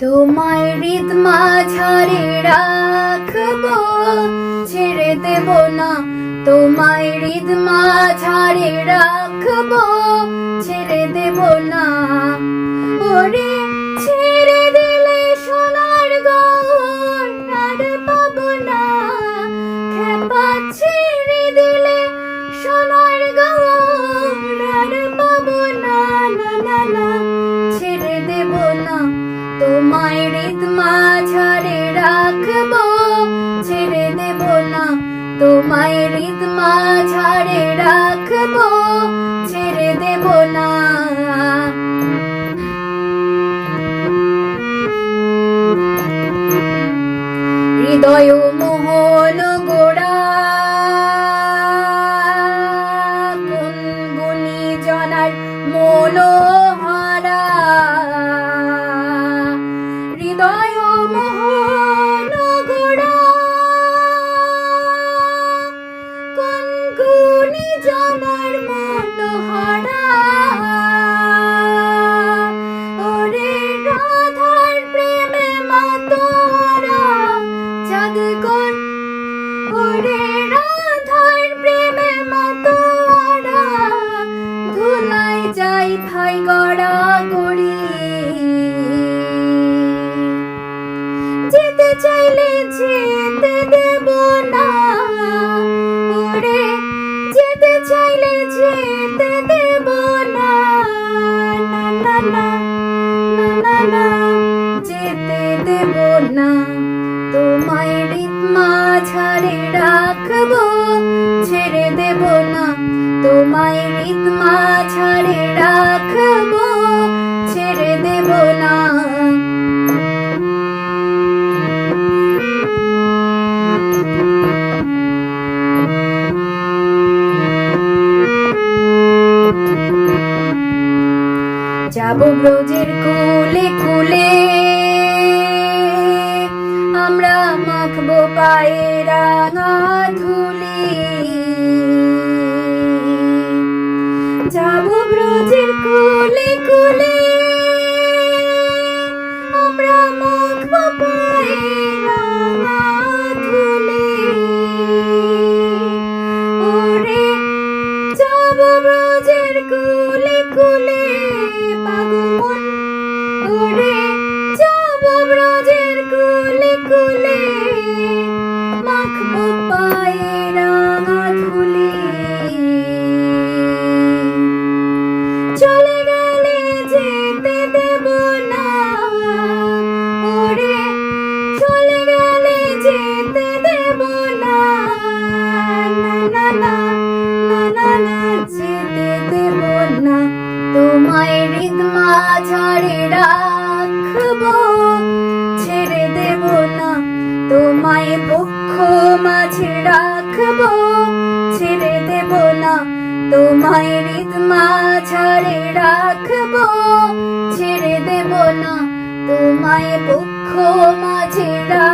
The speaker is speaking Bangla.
তোমায় হৃদ মাঝারে রাখব, ছেড়ে দেব না। তোমায় হৃদ মাঝারে রাখব, ছেড়ে দেব না। ওরে ছেড়ে দিলে সোনার পাবো না। খেপা ছেড়ে দিলে সোনার না না না। তোমায় হৃদ মাঝারে রাখব, ছেড়ে দেব না। তোমায় হৃদ মাঝারে রাখব, ছেড়ে দেব না। হৃদয় মোহন গোড়া, গুনগুনি জনার মনোহরা যাই ভাই গড়া গড়ি চাইলে যেতে দেব না। ওরে, যেতে চাইলে যেতে দেব না। না না না না না, যেতে দেব না। তোমায় মাঝারে রাখব, ছেড়ে দেব না। তোমায় মাঝারে ছেড়ে দেব না। যাব ব্রজের কুলে কুলে। আমরা মাখবো পায়ে রাঙা ধুলি যাব ব্রজের কুলে কুলে। আমরা মাখবো পায়ে রাঙা ধুলি ওরে, যাব ব্রজের কুলে কুলে। পাগমন ওরে যাব ব্রজের কুলে কুলে। মাখবো পায়ে রাখব ছেড়ে দেব না। তোমায় বক্ষ মাঝে রাখব, ছেড়ে দেব না। তোমায় হৃদ মাঝারে রাখব, ছেড়ে দেব না। তোমায় বক্ষ মাঝে রাখব।